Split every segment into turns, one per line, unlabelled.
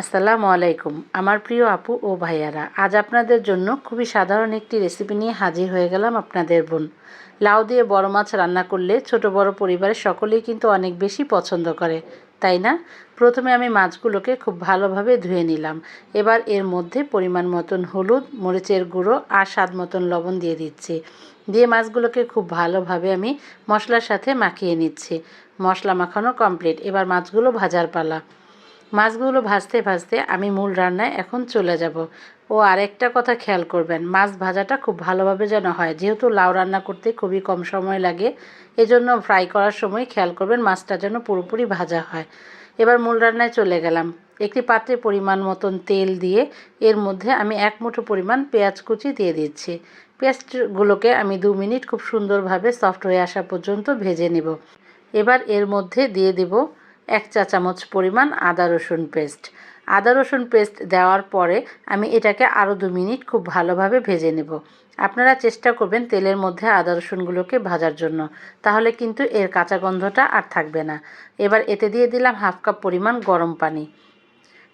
আসসালামু আলাইকুম, আমার প্রিয় আপু ও ভাইয়ারা। আজ আপনাদের জন্য খুবই সাধারণ একটি রেসিপি নিয়ে হাজির হয়ে গেলাম আপনাদের বোন। লাউ দিয়ে বড় মাছ রান্না করলে ছোট বড় পরিবারের সকলেই কিন্তু অনেক বেশি পছন্দ করে, তাই না? প্রথমে আমি মাছগুলোকে খুব ভালোভাবে ধুয়ে নিলাম। এবার এর মধ্যে পরিমাণ মতন হলুদ, মরিচের গুঁড়ো আর স্বাদ মতন লবণ দিয়ে দিচ্ছি। দিয়ে মাছগুলোকে খুব ভালোভাবে আমি মশলার সাথে মাখিয়ে নিচ্ছি। মশলা মাখানো কমপ্লিট, এবার মাছগুলো ভাজার পালা। মাছগুলো ভাজতে ভাজতে আমি মূল রান্নায় এখন চলে যাব। ও আরেকটা কথা খেয়াল করবেন, মাছ ভাজাটা খুব ভালোভাবে যেন হয়। যেহেতু লাউ রান্না করতে খুবই কম সময় লাগে, এজন্য ফ্রাই করার সময় খেয়াল করবেন মাছটা যেন পুরোপুরি ভাজা হয়। এবার মূল রান্নায় চলে গেলাম। একটি পাত্রে পরিমাণ মতন তেল দিয়ে এর মধ্যে আমি এক মুঠো পরিমাণ পেঁয়াজ কুচি দিয়ে দিচ্ছি। পেঁয়াজগুলোকে আমি দু মিনিট খুব সুন্দরভাবে সফট হয়ে আসা পর্যন্ত ভেজে নেব। এবার এর মধ্যে দিয়ে দেব এক চা চামচ পরিমাণ আদা রসুন পেস্ট। আদা রসুন পেস্ট দেওয়ার পরে আমি এটাকে আরও দু মিনিট খুব ভালোভাবে ভেজে নেব। আপনারা চেষ্টা করবেন তেলের মধ্যে আদা রসুনগুলোকে ভাজার জন্য। তাহলে কিন্তু এর কাঁচা গন্ধটা আর থাকবে না। এবার এতে দিয়ে দিলাম হাফ কাপ পরিমাণ গরম পানি।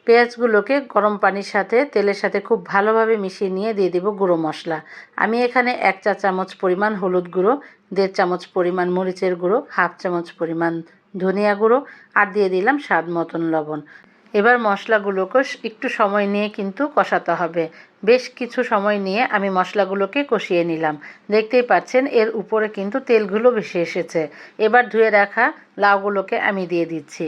পেঁয়াজগুলোকে গরম পানির সাথে, তেলের সাথে খুব ভালোভাবে মিশিয়ে নিয়ে দিয়ে দেবো গুঁড়ো মশলা। আমি এখানে এক চা চামচ পরিমাণ হলুদ গুঁড়ো, দেড় চামচ পরিমাণ মরিচের গুঁড়ো, হাফ চামচ পরিমাণ ধনিয়া গুঁড়ো আর দিয়ে দিলাম স্বাদ মতন লবণ। এবার মশলাগুলোকে একটু সময় নিয়ে কিন্তু কষাতে হবে। বেশ কিছু সময় নিয়ে আমি মশলাগুলোকে কষিয়ে নিলাম। দেখতেই পাচ্ছেন এর উপরে কিন্তু তেলগুলো বেশি এসেছে। এবার ধুয়ে রাখা লাউগুলোকে আমি দিয়ে দিচ্ছি।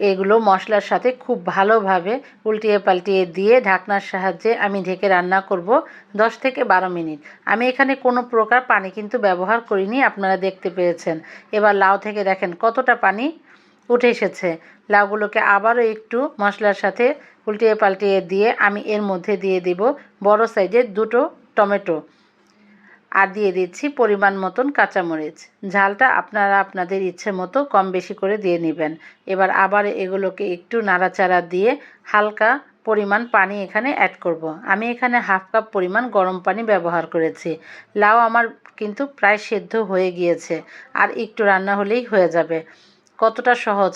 এগুলো মশলার সাথে খুব ভালোভাবে উল্টিয়ে পাল্টিয়ে দিয়ে ঢাকনার সাহায্যে আমি ঢেকে রান্না করব দশ থেকে বারো মিনিট। আমি এখানে কোনো প্রকার পানি কিন্তু ব্যবহার করিনি, আপনারা দেখতে পেয়েছেন। এবার লাউ থেকে দেখেন কতটা পানি উঠে এসেছে। লাউগুলোকে আবারও একটু মশলার সাথে উল্টিয়ে পাল্টিয়ে দিয়ে আমি এর মধ্যে দিয়ে দিব বড় সাইজের দুটো টমেটো। আর দিয়ে দিচ্ছি পরিমাণ মতন কাঁচামরিচ। ঝালটা আপনারা আপনাদের ইচ্ছে মতো কম বেশি করে দিয়ে নেবেন। এবার আবার এগুলোকে একটু নাড়াচাড়া দিয়ে হালকা পরিমাণ পানি এখানে অ্যাড করব। আমি এখানে হাফ কাপ পরিমাণ গরম পানি ব্যবহার করেছি। লাউ আমার কিন্তু প্রায় সেদ্ধ হয়ে গিয়েছে। আর একটু রান্না হলেই হয়ে যাবে। কতটা সহজ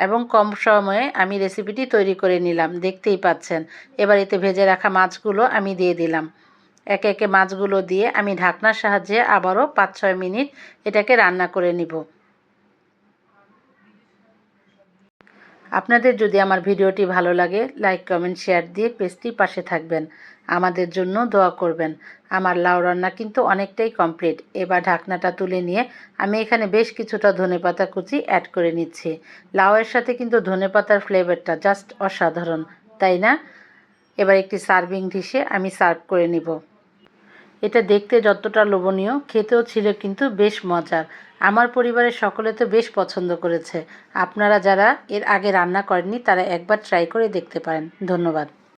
এবং কম সময়ে আমি রেসিপিটি তৈরি করে নিলাম। দেখতেই পাচ্ছেন। এবার এতে ভেজে রাখা মাছগুলো আমি দিয়ে দিলাম। একে একে মাছগুলো দিয়ে আমি ঢাকনার সাহায্যে আবারও পাঁচ ছয় মিনিট এটাকে রান্না করে নিব। আপনাদের যদি আমার ভিডিওটি ভালো লাগে, লাইক, কমেন্ট, শেয়ার দিয়ে পেজটি পাশে থাকবেন। আমাদের জন্য দোয়া করবেন। আমার লাউ রান্না কিন্তু অনেকটাই কমপ্লিট। এবার ঢাকনাটা তুলে নিয়ে আমি এখানে বেশ কিছুটা ধনেপাতা কুচি অ্যাড করে নিচ্ছি। লাউয়ের সাথে কিন্তু ধনেপাতার ফ্লেভারটা জাস্ট অসাধারণ, তাই না? এবার একটি সার্ভিং ডিশে আমি সার্ভ করে নিব। এটা দেখতে যতটা লোভনীয়, খেতেও ছিল কিন্তু বেশ মজার। আমার পরিবারের সকলে তো বেশ পছন্দ করেছে। আপনারা যারা এর আগে রান্না করেননি, তারা একবার ট্রাই করে দেখতে পারেন। ধন্যবাদ।